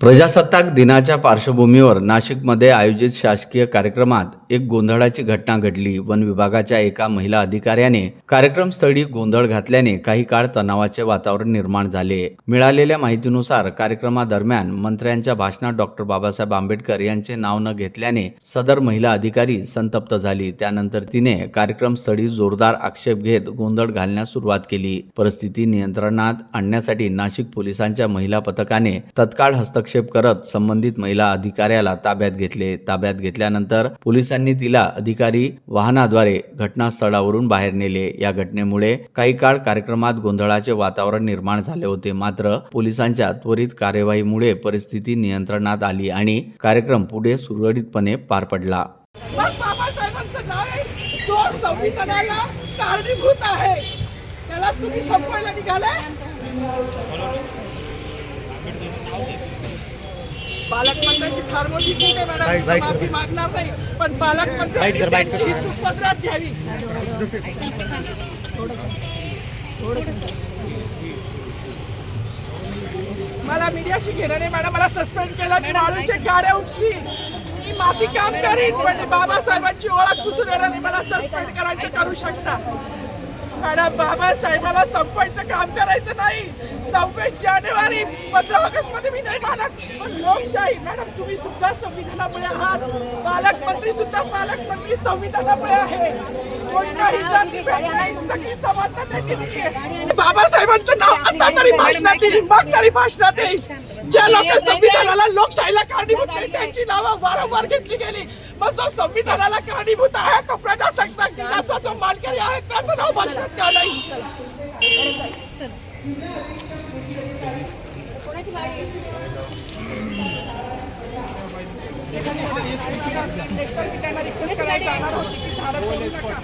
प्रजासत्ताक दिनाच्या पार्श्वभूमीवर नाशिकमध्ये आयोजित शासकीय कार्यक्रमात एक गोंधळाची घटना घडली. वन विभागाच्या एका महिला अधिकाऱ्याने कार्यक्रमस्थळी गोंधळ घातल्याने काही काळ तणावाचे वातावरण निर्माण झाले. मिळालेल्या माहितीनुसार कार्यक्रमादरम्यान मंत्र्यांच्या भाषणात डॉक्टर बाबासाहेब आंबेडकर यांचे नाव न घेतल्याने सदर महिला अधिकारी संतप्त झाली. त्यानंतर तिने कार्यक्रमस्थळी जोरदार आक्षेप घेत गोंधळ घालण्यास सुरुवात केली. परिस्थिती नियंत्रणात आणण्यासाठी नाशिक पोलिसांच्या महिला पथकाने तत्काळ हस्तक्षेप करत संबंधित महिला अधिकाऱ्याला ताब्यात घेतले. ताब्यात घेतल्यानंतर पोलिसांनी तिला अधिकारी वाहनाद्वारे घटनास्थळावरून बाहेर नेले. या घटनेमुळे काही काळ कार्यक्रमात गोंधळाचे वातावरण निर्माण झाले होते. मात्र पोलिसांच्या त्वरित कार्यवाहीमुळे परिस्थिती नियंत्रणात आली आणि कार्यक्रम पुढे सुरळीतपणे पार पडला. संविधानाला कारणीभूत आहे. त्याला तुम्ही संपवायला निघाले पालकमंत्र्यांची फार मोठी चूक आहे मॅडम. माफी मागणार नाही पण पालकमंत्र्यांनी त्यांची ही चूक पदरात घ्यावी. मला मीडियाशी घेणं नाही मॅडम. मला सस्पेंड केलं मी माळूचे गाड्या उपसी. मी माती काम करीन पण बाबासाहेबांची ओळख पुसून येणार नाही. मला सस्पेंड करायचं करू शकता. मॅडम बाबासाहेबाला संपवायचं काम करायचं नाही. सव्वीस जानेवारी पंधरा ऑगस्टमध्ये मी नाही मानत पण लोकशाही मॅडम तुम्ही सुद्धा संविधानामुळे आहात. पालकमंत्री सुद्धा पालकमंत्री संविधानामुळे आहे. कोणताही जाती भेट नाही सगळी समानता त्यांनी दिली आहे. बाबासाहेबांचं नाव आता तरी भाषणात येईल मग तरी भाषणात येईल ज्या लोक संविधानाला लोकशाहीला कारणीभूत नाही त्यांची नावं वारंवार घेतली गेली. मग जो संविधानाला कारणीभूत आहे तो प्रजासत्ताक दिनाचा जो मानकरी आहे त्याचं नाव भाषणात का नाही? एकतर मी त्यांना रिक्वेस्ट करायला जाणार होती की झाडं तोडू नका.